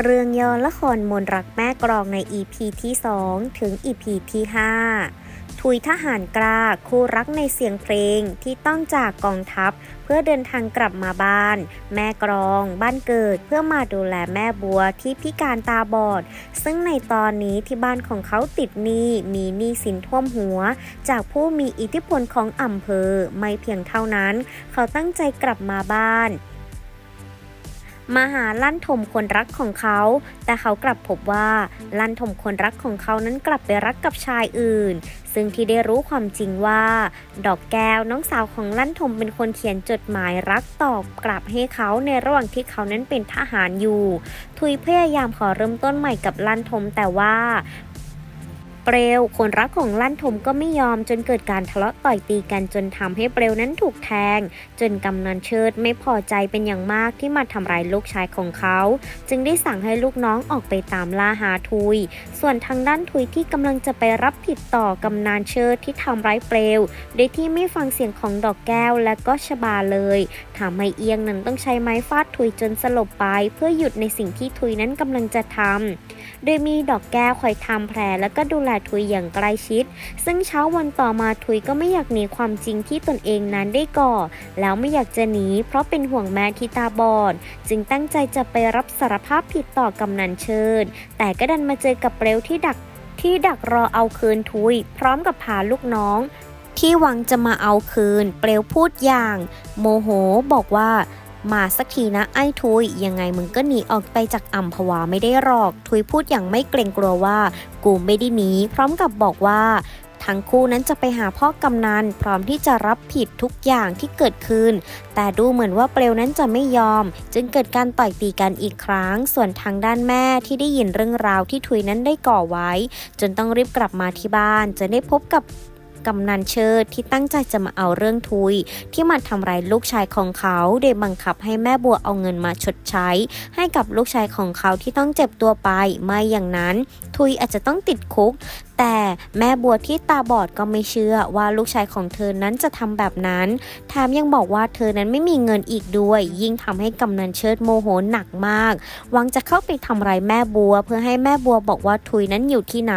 เรื่องย่อละครมนรักแม่กรองใน EP ที่ 2 ถึง EP ที่ 5 ทุยทหารกล้าคู่รักในเสียงเพลงที่ต้องจากกองทัพ เพื่อเดินทางกลับมาบ้าน แม่กรอง บ้านเกิดเพื่อมาดูแลแม่บัวที่พิการตาบอด ซึ่งในตอนนี้ที่บ้านของเขาติดหนี้มีหนี้สินท่วมหัว จากผู้มีอิทธิพลของอำเภอไม่เพียงเท่านั้น เขาตั้งใจกลับมาบ้าน มาหาลั่นถมคนรักของเขา แต่เขากลับพบว่าลั่นถมคนรักของเขานั้นกลับไปรักกับชายอื่น ซึ่งที่ได้รู้ความจริงว่า ดอกแก้วน้องสาวของลั่นถมเป็นคนเขียนจดหมายรักตอบกลับให้เขาในระหว่างที่เขานั้นเป็นทหารอยู่ ทุยพยายามขอเริ่มต้นใหม่กับลั่นทมแต่ว่า เปลวคนรักของลั่นทมก็ไม่ยอมจนเกิดการทะเลาะต่อยตีกันจนทำให้เปลวนั้นถูกแทง จนกำนันเชิดไม่พอใจเป็นอย่างมากที่มาทำร้ายลูกชายของเขา จึงได้สั่งให้ลูกน้องออกไปตามล่าหาทุย ส่วนทางด้านทุยที่กำลังจะไปรับผิดต่อกำนันเชิดที่ทำร้ายเปลวโดยที่ไม่ฟังเสียงของดอกแก้วและก็ชบาเลยทำให้เอียงนั้นต้องใช้ไม้ฟาดทุยจนสลบไป เพื่อหยุดในสิ่งที่ทุยนั้นกำลังจะทำโดยมีดอกแก้วคอยทำแผลแล้วก็ดูแลทุยอย่างใกล้ชิด ซึ่งเช้าวันต่อมาทุยก็ไม่อยากหนีความจริงที่ตนเองนั้นได้ก่อ แล้วไม่อยากจะหนีเพราะเป็นห่วงแม่ที่ตาบอด จึงตั้งใจจะไปรับสารภาพผิดต่อกำนันเชิญ แต่ก็ดันมาเจอกับเปลวที่ดักที่ดักรอเอาคืนทุย พร้อมกับพาลูกน้องที่หวังจะมาเอาคืน เปลวพูดอย่าง โมโหบอกว่า มาสักทีนะไอ้ทุย ยังไงมึงก็หนีออกไปจากอัมพวาไม่ได้หรอก ทุยพูดอย่างไม่เกรงกลัวว่า กูไม่ได้หนีพร้อมกับบอกว่าทั้งคู่นั้นจะไปหาพ่อกำนันพร้อมที่จะรับผิดทุกอย่างที่เกิดขึ้น แต่ดูเหมือนว่าเปลวนั้นจะไม่ยอม จึงเกิดการต่อยตีกันอีกครั้ง ส่วนทางด้านแม่ที่ได้ยินเรื่องราวที่ทุยนั้นได้ก่อไว้ จนต้องรีบกลับมาที่บ้านจะได้พบกับ กำนันเชิดที่ตั้งใจจะมาเอาเรื่องทุย ที่มาทำร้ายลูกชายของเขาโดยบังคับให้แม่บัวเอาเงินมาชดใช้ ให้กับลูกชายของเขาที่ต้องเจ็บตัวไปไม่อย่างนั้น ทุยอาจจะต้องติดคุกแต่แม่บัวที่ตาบอดก็ไม่เชื่อว่าลูกชายของเธอนั้นจะทำแบบนั้นแถมยังบอกว่าเธอนั้นไม่มีเงินอีกด้วย ยิ่งทำให้กำนันเชิดโมโหหนักมากหวังจะเข้าไปทำร้ายแม่บัว เพื่อให้แม่บัวบอกว่าทุยนั้นอยู่ที่ไหน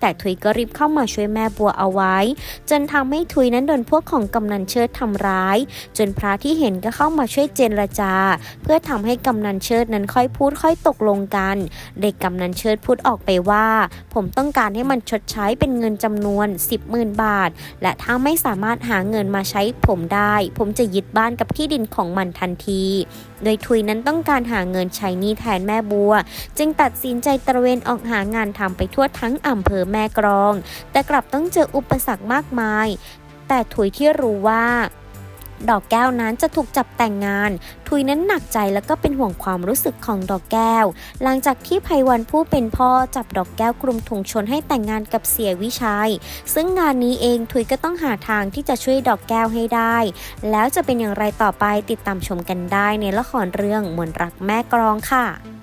แต่ทุยก็รีบเข้ามาช่วยแม่บัวเอาไว้ จนทำให้ทุยนั้นโดนพวกของกำนันเชิดทำร้าย จนพระที่เห็นก็เข้ามาช่วยเจรจา เพื่อทำให้กำนันเชิดนั้นค่อยพูดค่อยตกลงกัน เด็กกำนันเชิดพูดออกไปว่า ผมต้องการให้มันชดใช้เป็นเงินจำนวน 10มื่นบาท และถ้าไม่สามารถหาเงินมาใช้ผมได้ ผมจะยึดบ้านกับที่ดินของมันทันที โดยทุยนั้นต้องการหาเงินใช้หนี้แทนแม่บัว จึงตัดสินใจตระเวนออกหางานทำไปทั่วทั้งอำเภอแม่กรอง แต่กลับต้องเจออุปสรรคมากมาย แต่ทุยที่รู้ว่า ดอกแก้วนั้นจะถูกจับแต่งงาน ทุยนั้นหนักใจแล้วก็เป็นห่วงความรู้สึกของดอกแก้ว หลังจากที่ไพวันผู้เป็นพ่อจับดอกแก้วกลุ่มถุงชนให้แต่งงานกับเสียวิชัย ซึ่งงานนี้เองทุยก็ต้องหาทางที่จะช่วยดอกแก้วให้ได้ แล้วจะเป็นอย่างไรต่อไปติดตามชมกันได้ในละครเรื่องมนรักแม่กรองค่ะ